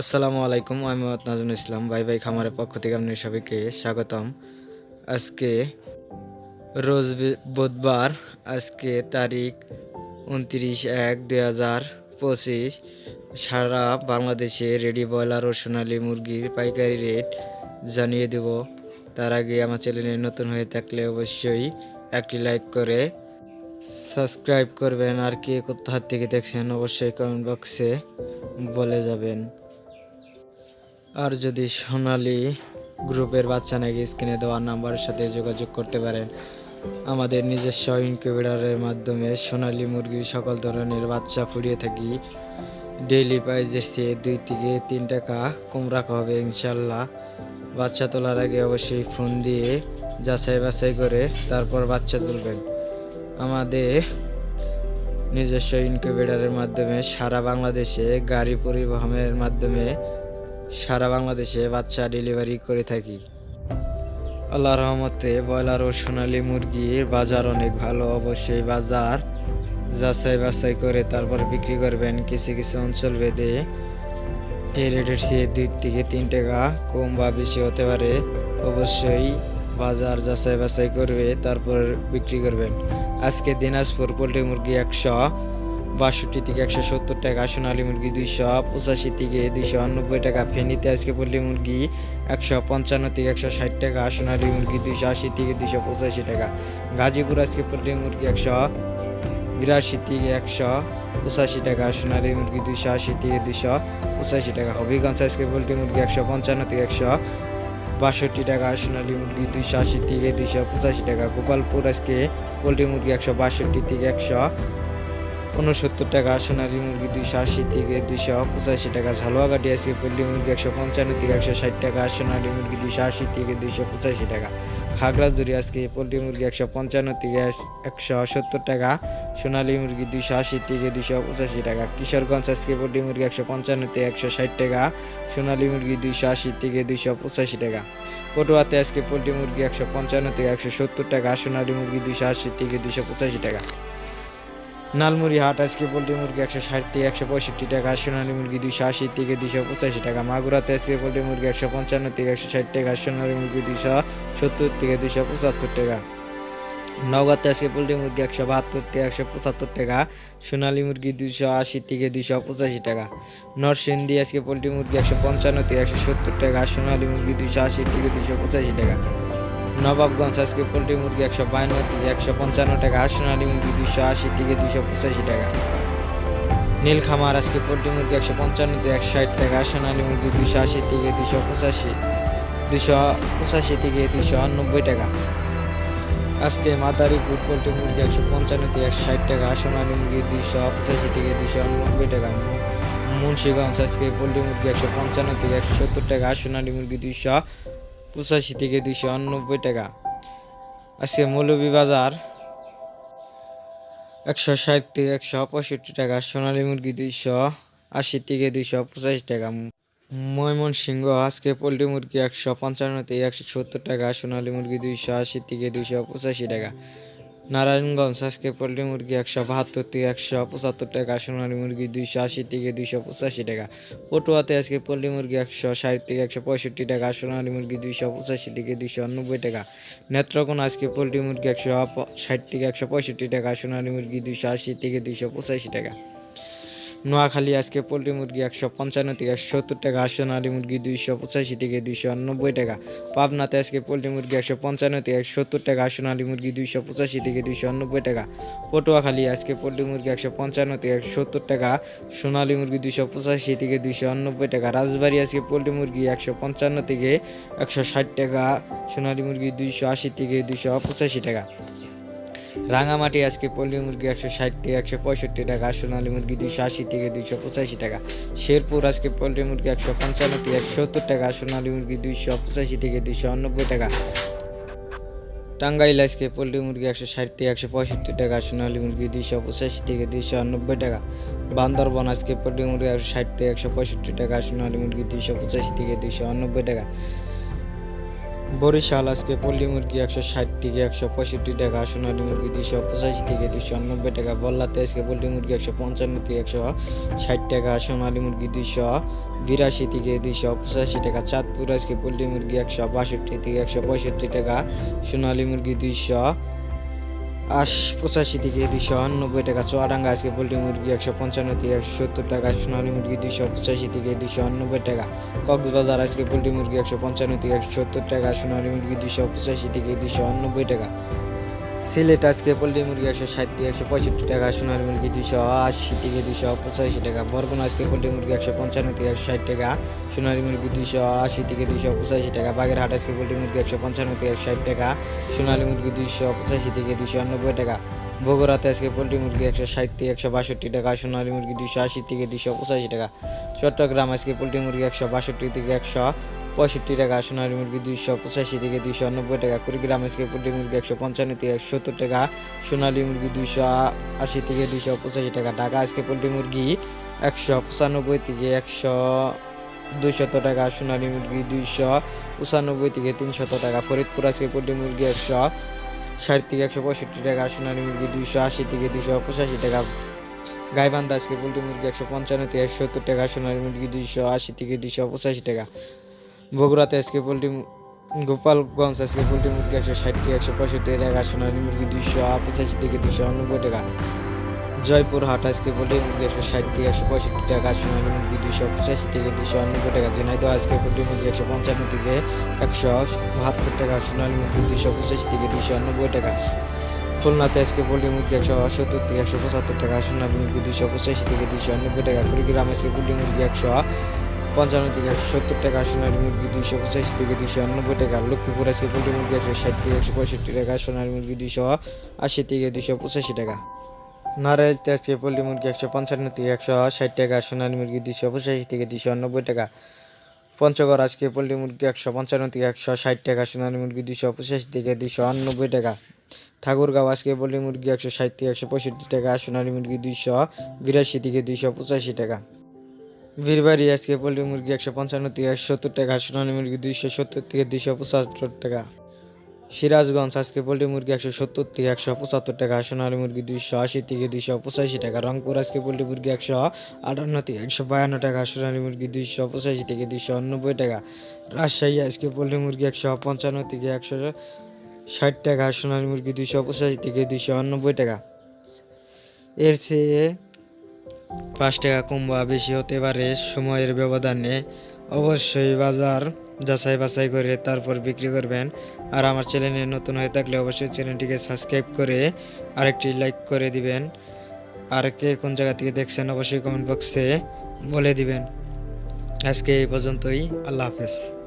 আসসালামু আলাইকুম, আমি নাজমুল ইসলাম। ভাই ভাই খামারের পক্ষ থেকে আপনার সবাইকে স্বাগতম। আজকে রোজ বুধবার, আজকে তারিখ উনত্রিশ এক দুই হাজার পঁচিশ। সারা বাংলাদেশে রেডি ব্রয়লার ও সোনালী মুরগির পাইকারি রেট জানিয়ে দেব। তার আগে আমার চ্যানেলে নতুন হয়ে থাকলে অবশ্যই একটি লাইক করে সাবস্ক্রাইব করবেন। আর কে কোথা থেকে দেখছেন অবশ্যই কমেন্ট বক্সে বলে যাবেন। আর যদি সোনালি গ্রুপের বাচ্চা নাকি স্ক্রিনে দেওয়া নাম্বারের সাথে যোগাযোগ করতে পারেন, আমাদের নিজস্ব ইনকিউবেটারের মাধ্যমে সোনালি মুরগির সকল ধরনের বাচ্চা ফুটিয়ে থাকি। ডেইলি প্রাইজের চেয়ে দুই থেকে তিন টাকা কম রাখা হবে ইনশাল্লাহ বাচ্চা তোলার আগে অবশ্যই ফোন দিয়ে যাচাই বাছাই করে তারপর বাচ্চা তুলবেন। আমাদের নিজস্ব ইনকিউবেটারের মাধ্যমে সারা বাংলাদেশে গাড়ি পরিবহনের মাধ্যমে সারা বাংলাদেশে বাচ্চা ডেলিভারি করে থাকি। আল্লাহ রহমতে ব্রয়লার ও সোনালী মুরগির বাজার অনেক ভালো। অবশ্যই বাজার যাচাই বাছাই করে তারপর বিক্রি করবেন। কিছু কিছু অঞ্চল ভেদে এই রেটের চেয়ে দুই থেকে তিন টাকা কম বা বেশি হতে পারে। অবশ্যই বাজার যাচাই বাছাই করবে, তারপর বিক্রি করবেন। আজকে দিনাজপুর পোলট্রি মুরগি একশো বাষট্টি থেকে একশো সত্তর টাকা সোনালী মুরগি দুইশো, পঁচাশি থেকে দুইশো নব্বই টাকা। ফেনীতে আজকে পোলট্রি মুরগি একশো পঞ্চান্ন থেকে একশো ষাট টাকা, সোনালী মুরগি দুইশো আশি থেকে দুইশো পঁচাশি টাকা। গাজীপুর আজকে পোলট্রি মুরগি একশো বিরাশি থেকে একশো পঁচাশি টাকা, সোনালী মুরগি দুইশো আশি থেকে দুইশো পঁচাশি টাকা। হবিগঞ্জ আজকে পোলট্রি মুরগি একশো পঞ্চান্ন থেকে একশো বাষট্টি টাকা, সোনালী মুরগি দুইশো আশি থেকে দুইশো পঁচাশি টাকা। গোপালপুর আজকে পোলট্রি মুরগি একশো বাষট্টি থেকে একশো উনসত্তর টাকা সোনালী মুরগি দুইশো আশি থেকে দুইশো পঁচাশি টাকা ঝালুয়াঘাটি আজকে পোলট্রি মুরগি একশো পঞ্চান্ন থেকে একশো ষাট টাকা, সোনালী মুরগি দুইশো আশি থেকে দুইশো পঁচাশি টাকা। খাগড়াঝুরি আজকে পোলট্রি মুরগি একশো পঞ্চান্ন থেকে একশো সত্তর টাকা, সোনালী মুরগি দুইশো আশি থেকে দুইশো পঁচাশি টাকা। কিশোরগঞ্জ আজকে পোলট্রি মুরগি একশো পঞ্চান্ন থেকে একশো ষাট টাকা, সোনালী মুরগি দুইশো আশি থেকে দুইশো পঁচাশি টাকা। পটুয়াতে আজকে পোলট্রি মুরগি একশো পঞ্চান্ন থেকে একশো সত্তর টাকা, সোনালী মুরগি দুইশো আশি থেকে দুইশো পঁচাশি টাকা। নালমুড়ি হাট, আজকে পোলট্রি মুরগি একশো ষাট থেকে একশো পঁয়ষট্টি টাকা, সোনালী মুরগি দুইশো আশি থেকে দুইশো পঁচাশি টাকা, মাগুরাতে আজকে পোলট্রি মুরগি একশো পঞ্চান্ন থেকে একশো ষাট টাকা, সোনালী মুরগি দুইশো সত্তর থেকে দুইশো পঁচাত্তর টাকা। নওগাঁতে আজকে পোলট্রি মুরগি একশো বাহাত্তর থেকে একশো পঁচাত্তর টাকা, সোনালী মুরগি দুইশো আশি থেকে দুশো পঁচাশি টাকা। নরসিংদী আজকে পোলট্রি মুরগি একশো পঞ্চান্ন থেকে একশো সত্তর টাকা, সোনালী মুরগি দুইশো আশি থেকে দুশো পঁচাশি টাকা। নবাবগঞ্জ আজকে পোলট্রি মুরগি একশো বায়ান্ন থেকে একশো পঞ্চান্ন টাকা সোনালী মুরগি দুশো আশি থেকে দুশো পঁচাশি টাকা। নীলখামার আজকে পোলট্রি মুরগি একশো পঞ্চান্ন থেকে একশো ষাট টাকা সোনালী মুরগি দুশো আশি থেকে দুশো পঁচাশি দুশো পঁচাশি থেকে দুশো নব্বই টাকা। আজকে মাদারীপুর পোলট্রি মুরগি একশো পঞ্চান্ন থেকে একশো ষাট টাকা সোনালী মুরগি দুইশো পঁচাশি থেকে দুইশো নব্বই টাকা। মুন্সিগঞ্জ আজকে পোলট্রি মুরগি একশো পঞ্চান্ন থেকে একশো সত্তর টাকা সোনালী মুরগি দুইশো পঁচাশি থেকে দুইশো আনব্বই টাকা। আজকে মৌলভীবাজার একশো ষাট থেকে একশো পঁয়ষট্টি টাকা, সোনালী মুরগি দুইশো আশি থেকে দুইশো পঁচাশি টাকা। ময়মনসিংহ, আজকে পোলট্রি মুরগি একশো পঞ্চান্ন থেকে একশো সত্তর টাকা, সোনালী মুরগি দুইশো আশি থেকে দুইশো পঁচাশি টাকা। নারায়ণগঞ্জ, আজকে পোলট্রি মুরগি একশো বাহাত্তর থেকে একশো পঁচাত্তর টাকা, সোনালী মুরগি দুইশো আশি থেকে দুইশো পঁচাশি টাকা। পটুয়াতে আজকে পোলট্রি মুরগি একশো ষাট থেকে একশো পঁয়ষট্টি টাকা, সোনালী মুরগি দুইশো পঁচাশি থেকে দুইশো নব্বই টাকা। নেত্রকোনা আজকে পোলট্রি মুরগি একশো ষাট থেকে একশো পঁয়ষট্টি টাকা, সোনালী মুরগি দুইশো আশি থেকে দুইশো পঁচাশি টাকা। নোয়াখালী আজকে পোলট্রি মুরগি একশো পঞ্চান্ন থেকে সত্তর টাকা সোনালী মুরগি দুইশো পঁচাশি থেকে দুইশো নব্বই টাকা। পাবনাতে আজকে পোলট্রি মুরগি একশো পঞ্চান্ন থেকে সত্তর টাকা সোনালী মুরগি দুইশো পঁচাশি থেকে দুইশো নব্বই টাকা। পটুয়াখালী আজকে পোলট্রি মুরগি একশো পঞ্চান্ন থেকে সত্তর টাকা, সোনালী মুরগি দুইশো পঁচাশি থেকে দুইশো নব্বই টাকা। রাজবাড়ি আজকে পোলট্রি মুরগি একশো পঞ্চান্ন থেকে একশো ষাট টাকা, সোনালী মুরগি দুইশো আশি থেকে দুইশো পঁচাশি টাকা। রাঙামাটি আজকে পোলট্রি মুরগি একশো ষাট থেকে একশো পঁয়ষট্টি টাকা সোনালী মুরগি দুইশো আশি থেকে দুইশো পঁচাশি টাকা। শেরপুর আজকে পোলট্রি মুরগি একশো পঞ্চান্ন থেকে একশো সত্তর টাকা সোনালী মুরগি দুইশো পঁচাশি থেকে দুইশো নব্বই টাকা। টাঙ্গাইল আজকে পোলট্রি মুরগি একশো ষাট থেকে একশো পঁয়ষট্টি টাকা সোনালী মুরগি দুইশো পঁচাশি থেকে দুইশো নব্বই টাকা। বান্দরবন আজকে পোলট্রি মুরগি একশো ষাট থেকে একশো পঁয়ষট্টি টাকা সোনালী মুরগি দুইশো পঁচাশি থেকে দুইশো নব্বই টাকা। বরিশাল আজকে পল্লী মুরগি একশো ষাট থেকে একশো পঁয়ষট্টি টাকা, সোনালী মুরগি দুশো পঁচাশি থেকে দুশো নব্বই টাকা, বল্লাতে আজকে পল্লী মুরগি একশো পঞ্চান্ন থেকে একশো ষাট টাকা, সোনালী মুরগি দুশো বিরাশি থেকে দুশো পঁচাশি টাকা, চাঁদপুর আজকে পল্লী মুরগি একশো বাষট্টি থেকে একশো পঁয়ষট্টি টাকা, সোনালী মুরগি দুইশো আশ পঁচাশি থেকে দুশো নব্বই টাকা। চুয়াডাঙ্গা আজকে পোলট্রি মুরগি একশো পঞ্চান্ন থেকে একশো সত্তর টাকা। সোনালী মুরগি দুশো পঁচাশি থেকে দুশো নব্বই টাকা। কক্সবাজার আজকে পোলট্রি মুরগি একশো পঞ্চান্ন থেকে একশো সত্তর টাকা। সোনালী মুরগি দুশো পঁচাশি থেকে দুশো নব্বই টাকা। সিলেট আজকে পোলট্রি মুরগি একশো ষাট থেকে একশো পঁয়ষট্টি টাকা সোনালী মুরগি দুশো আশি থেকে দুশো পঁচাশি টাকা, বরগুনা আজকে পোলট্রি মুরগি একশো পঞ্চান্ন থেকে একশো ষাট টাকা সোনালী মুরগি দুশো আশি থেকে দুশো পঁচাশি টাকা, বাগেরহাট আজকে পোলট্রি মুরগি একশো পঞ্চান্ন থেকে একশো ষাট টাকা সোনালী মুরগি দুশো পঁচাশি থেকে দুশো নব্বই টাকা, বগুড়াতে আজকে পোলট্রি মুরগি একশো ষাট থেকে একশো বাষট্টি টাকা সোনালী মুরগি দুশো আশি থেকে দুশো পঁচাশি টাকা, চট্টগ্রাম আজকে পোলট্রি মুরগি একশো বাষট্টি থেকে একশো পঁয়ষট্টি টাকা, সোনালী মুরগি দুইশো পঁচাশি থেকে দুইশো নব্বই টাকা, কুড়িগ্রাম আজকে পোলট্রি মুরগি একশো পঞ্চান্ন থেকে একশো সত্তর টাকা, সোনালী মুরগি দুইশো আশি থেকে দুইশো পঁচাশি টাকা, ঢাকা আজকে পোলট্রি মুরগি একশো পঁচানব্বই থেকে একশো দুইশত টাকা, সোনালী মুরগি দুইশো পঁচানব্বই থেকে তিনশত টাকা, ফরিদপুর আজকে পোলট্রি মুরগি একশো ষাট থেকে একশো পঁয়ষট্টি টাকা, সোনালী মুরগি দুইশো আশি থেকে দুইশো পঁচাশি টাকা, গাইবান্ধা আজকে পোলট্রি মুরগি একশো পঞ্চান্ন থেকে একশো সত্তর টাকা, সোনালী মুরগি দুইশো আশি থেকে দুইশো পঁচাশি টাকা। বগুড়াতে আজকে পোলট্রি গোপালগঞ্জ আজকে পোলট্রি মুরগি একশো ষাট থেকে একশো পঁয়ষট্টি টাকা সোনালী মুরগি দুইশো পঁচাশি থেকে দুশো নব্বই টাকা। জয়পুর হাট আজকে পোলট্রি মুরগি একশো ষাট থেকে একশো পঁয়ষট্টি টাকা সোনালী মুরগি দুইশো পঁচাশি থেকে দুইশো নব্বই টাকা। ঝিনাইদহ আজকে পোলট্রি মুরগি একশো পঞ্চান্ন থেকে একশো বাহাত্তর টাকা সোনালী মুরগি দুইশো পঁচাশি থেকে দুইশো নব্বই টাকা। খুলনাতে আজকে পোলট্রি মুরগি একশো সত্তর থেকে একশো পঁচাত্তর টাকা সোনালী মুরগি দুইশো পঁচাশি থেকে দুইশো নব্বই টাকা। কুড়িগ্রাম আজকে পোলট্রি মুরগি একশো পঞ্চান্ন থেকে একশো সত্তর টাকা, সোনালী মুরগি দুইশো পঁচাশি থেকে দুইশো নব্বই টাকা, লক্ষ্মীপুর আজকে পোলট্রি মুরগি একশো ষাট থেকে একশো পঁয়ষট্টি টাকা, সোনালী মুরগি দুইশো আশি থেকে দুইশো পঁচাশি টাকা। নারায়ণতে আজকে পোলট্রি মুরগি একশো পঞ্চান্ন থেকে একশো ষাট টাকা, সোনালী মুরগি দুইশো পঁচাশি থেকে দুইশো নব্বই টাকা। পঞ্চগড় আজকে পোলট্রি মুরগি একশো পঞ্চান্ন থেকে একশো ষাট টাকা, সোনালী মুরগি দুইশো পঁচাশি থেকে দুইশো নব্বই টাকা। ঠাকুরগাঁও আজকে পোলট্রি মুরগি একশো ষাট থেকে একশো পঁয়ষট্টি টাকা, সোনালী মুরগি দুইশো বিরাশি থেকে দুইশো পঁচাশি টাকা। বীরবাড়ি আজকে পোলট্রি মুরগি একশো পঞ্চান্ন থেকে একশো সত্তর টাকা, সোনালী মুরগি দুইশো সত্তর থেকে দুইশো পঁচাত্তর টাকা। সিরাজগঞ্জ আজকে পোলট্রি মুরগি একশো সত্তর থেকে একশো পঁচাত্তর টাকা, সোনালী মুরগি দুইশো আশি থেকে দুইশো পঁচাশি টাকা। রংপুর আজকে পোলট্রি মুরগি একশো আটান্ন থেকে একশো বায়ান্ন টাকা, সোনালী মুরগি দুইশো পঁচাশি থেকে দুইশো নব্বই টাকা। রাজশাহী আজকে পোলট্রি মুরগি একশো পঞ্চান্ন থেকে একশো ষাট টাকা, সোনালী মুরগি দুইশো পঁচাশি থেকে দুইশো নব্বই টাকা। এর চেয়ে পাঁচ টাকা কম বা বেশি হতে পারে সময়ের ব্যবধানে। অবশ্যই বাজার যাচাই বাছাই করে তারপর বিক্রি করবেন। আর আমার চ্যানেলে নতুন হয়ে থাকলে অবশ্যই চ্যানেলটিকে সাবস্ক্রাইব করে আরেকটি লাইক করে দিবেন। আর কে কোন জায়গা থেকে দেখছেন অবশ্যই কমেন্ট বক্সে বলে দিবেন। আজকে এই পর্যন্তই, আল্লাহ হাফেজ।